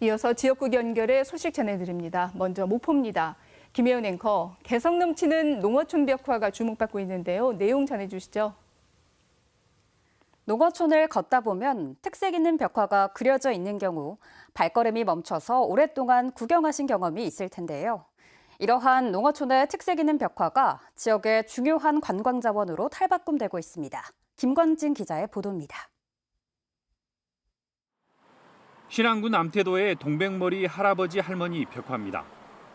이어서 지역국 연결의 소식 전해드립니다. 먼저 목포입니다. 김혜연 앵커, 개성 넘치는 농어촌 벽화가 주목받고 있는데요. 내용 전해주시죠. 농어촌을 걷다 보면 특색 있는 벽화가 그려져 있는 경우 발걸음이 멈춰서 오랫동안 구경하신 경험이 있을 텐데요. 이러한 농어촌의 특색 있는 벽화가 지역의 중요한 관광 자원으로 탈바꿈되고 있습니다. 김관진 기자의 보도입니다. 신안군 암태도의 동백머리 할아버지 할머니 벽화입니다.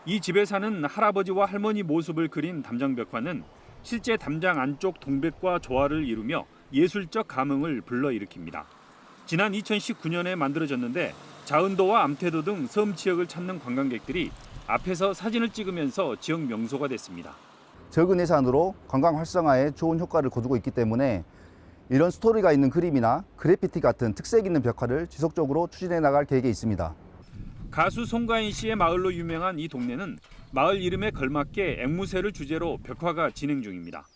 이 집에 사는 할아버지와 할머니 모습을 그린 담장 벽화는 실제 담장 안쪽 동백과 조화를 이루며 예술적 감흥을 불러일으킵니다. 지난 2019년에 만들어졌는데 자은도와 암태도 등 섬 지역을 찾는 관광객들이 앞에서 사진을 찍으면서 지역 명소가 됐습니다. 적은 예산으로 관광 활성화에 좋은 효과를 거두고 있기 때문에 이런 스토리가 있는 그림이나 그래피티 같은 특색 있는 벽화를 지속적으로 추진해 나갈 계획에 있습니다. 가수 송가인 씨의 마을로 유명한 이 동네는 마을 이름에 걸맞게 앵무새를 주제로 벽화가 진행 중입니다.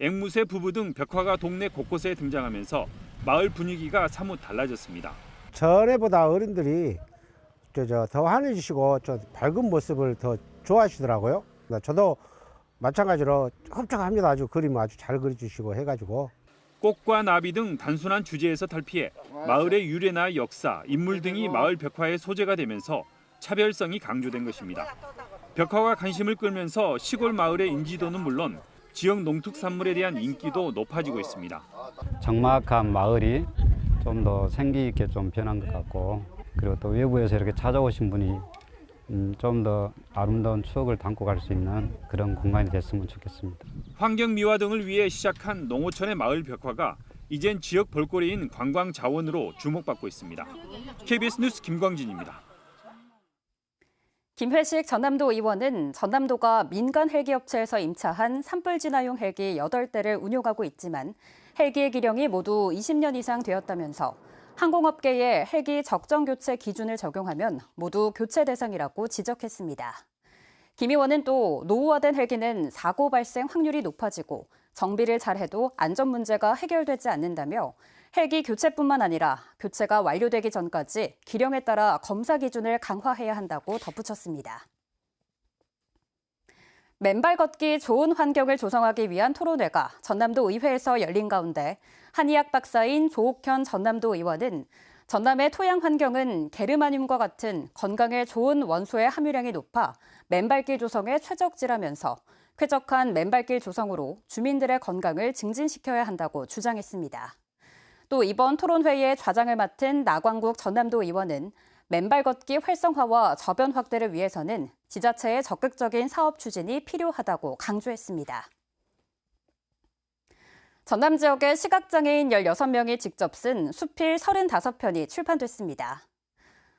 앵무새 부부 등 벽화가 동네 곳곳에 등장하면서 마을 분위기가 사뭇 달라졌습니다. 전에보다 어른들이 저더 환해지시고 저 밝은 모습을 더 좋아하시더라고요. 저도 마찬가지로 흡족합니다. 아주 그림 아주 잘 그려주시고 해가지고 꽃과 나비 등 단순한 주제에서 탈피해 마을의 유래나 역사, 인물 등이 마을 벽화의 소재가 되면서 차별성이 강조된 것입니다. 벽화가 관심을 끌면서 시골 마을의 인지도는 물론 지역 농특산물에 대한 인기도 높아지고 있습니다. 적막한 마을이 좀 더 생기 있게 좀 변한 것 같고 그리고 또 외부에서 이렇게 찾아오신 분이 음, 좀더 아름다운 추억을 담고 갈 수 있는 그런 공간이 됐으면 좋겠습니다. 환경 미화 등을 위해 시작한 농어촌의 마을 벽화가 이젠 지역 볼거리인 관광 자원으로 주목받고 있습니다. KBS 뉴스 김광진입니다. 김회식 전남도 의원은 전남도가 민간 헬기 업체에서 임차한 산불 진화용 헬기 8대를 운용하고 있지만 헬기의 기령이 모두 20년 이상 되었다면서 항공업계의 헬기 적정 교체 기준을 적용하면 모두 교체 대상이라고 지적했습니다. 김 의원은 또 노후화된 헬기는 사고 발생 확률이 높아지고 정비를 잘해도 안전 문제가 해결되지 않는다며 헬기 교체뿐만 아니라 교체가 완료되기 전까지 기령에 따라 검사 기준을 강화해야 한다고 덧붙였습니다. 맨발 걷기 좋은 환경을 조성하기 위한 토론회가 전남도 의회에서 열린 가운데 한의학 박사인 조옥현 전남도 의원은 전남의 토양 환경은 게르마늄과 같은 건강에 좋은 원소의 함유량이 높아 맨발길 조성에 최적지라면서 쾌적한 맨발길 조성으로 주민들의 건강을 증진시켜야 한다고 주장했습니다. 또 이번 토론회의 좌장을 맡은 나광국 전남도 의원은 맨발 걷기 활성화와 저변 확대를 위해서는 지자체의 적극적인 사업 추진이 필요하다고 강조했습니다. 전남 지역의 시각장애인 16명이 직접 쓴 수필 35편이 출판됐습니다.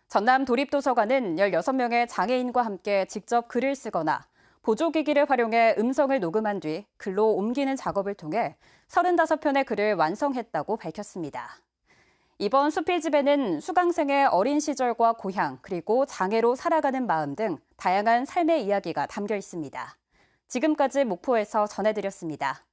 전남 도립도서관은 16명의 장애인과 함께 직접 글을 쓰거나 보조기기를 활용해 음성을 녹음한 뒤 글로 옮기는 작업을 통해 35편의 글을 완성했다고 밝혔습니다. 이번 수필집에는 수강생의 어린 시절과 고향, 그리고 장애로 살아가는 마음 등 다양한 삶의 이야기가 담겨 있습니다. 지금까지 목포에서 전해드렸습니다.